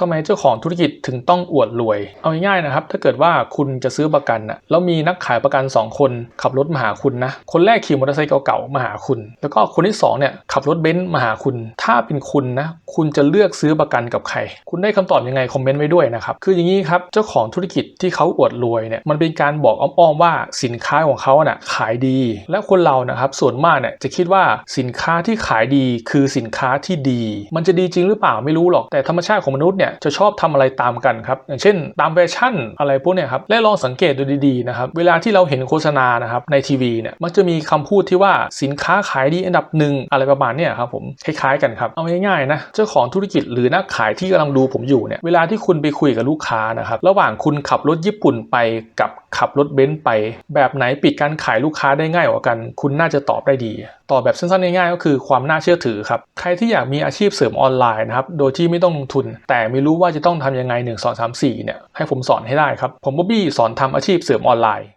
ทำไมเจ้าของธุรกิจถึงต้องอวดรวย เอาง่ายๆนะครับ ถ้าเกิดว่าคุณจะซื้อประกันนะแล้วมีนักขายประกัน 2 คนขับรถมาหาคุณนะ คนแรกขี่มอเตอร์ไซค์เก่าๆมาหาคุณ แล้วก็คนที่2เนี่ยขับรถเบนซ์มาหาคุณ ถ้าเป็นคุณนะ คุณจะเลือกซื้อประกันกับใคร คุณได้คำตอบยังไงคอมเมนต์ไว้ด้วยนะครับ คืออย่างนี้ครับ เจ้าของธุรกิจที่เขาอวดรวยเนี่ย มันเป็นการบอกอ้อมๆว่าสินค้าของเขาน่ะขายดี และคนเรานะครับส่วนมากเนี่ยจะคิดว่าสินค้าที่ขายดีคือสินค้าที่ดี มันจะดีจริงหรือเปล่าไม่รู้หรอก แต่ธรรมชาติของมนุษย์เนี่ยจะชอบทำอะไรตามกันครับอย่างเช่น ตามแฟชั่นอะไรพวกเนี่ยครับและลองสังเกตดูดีๆนะครับเวลาที่เราเห็นโฆษณานะครับในทีวีเนี่ยมันจะมีคำพูดที่ว่าสินค้าขายดีอันดับหนึ่งอะไรประมาณเนี่ยครับผมคล้ายๆกันครับเอาง่ายๆนะเจ้าของธุรกิจหรือนักขายที่กำลังดูผมอยู่เนี่ยเวลาที่คุณไปคุยกับลูกค้านะครับระหว่างคุณขับรถญี่ปุ่นไปกับขับรถเบนซ์ไป แบบไหนปิดการขายลูกค้าได้ง่ายกว่ากัน คุณน่าจะตอบได้ดี ตอบแบบสั้นๆง่ายๆก็คือความน่าเชื่อถือครับ ใครที่อยากมีอาชีพเสริมออนไลน์นะครับ โดยที่ไม่ต้องลงทุน แต่ไม่รู้ว่าจะต้องทำยังไง1 2 3 4เนี่ยให้ผมสอนให้ได้ครับ ผมบ๊อบบี้สอนทำอาชีพเสริมออนไลน์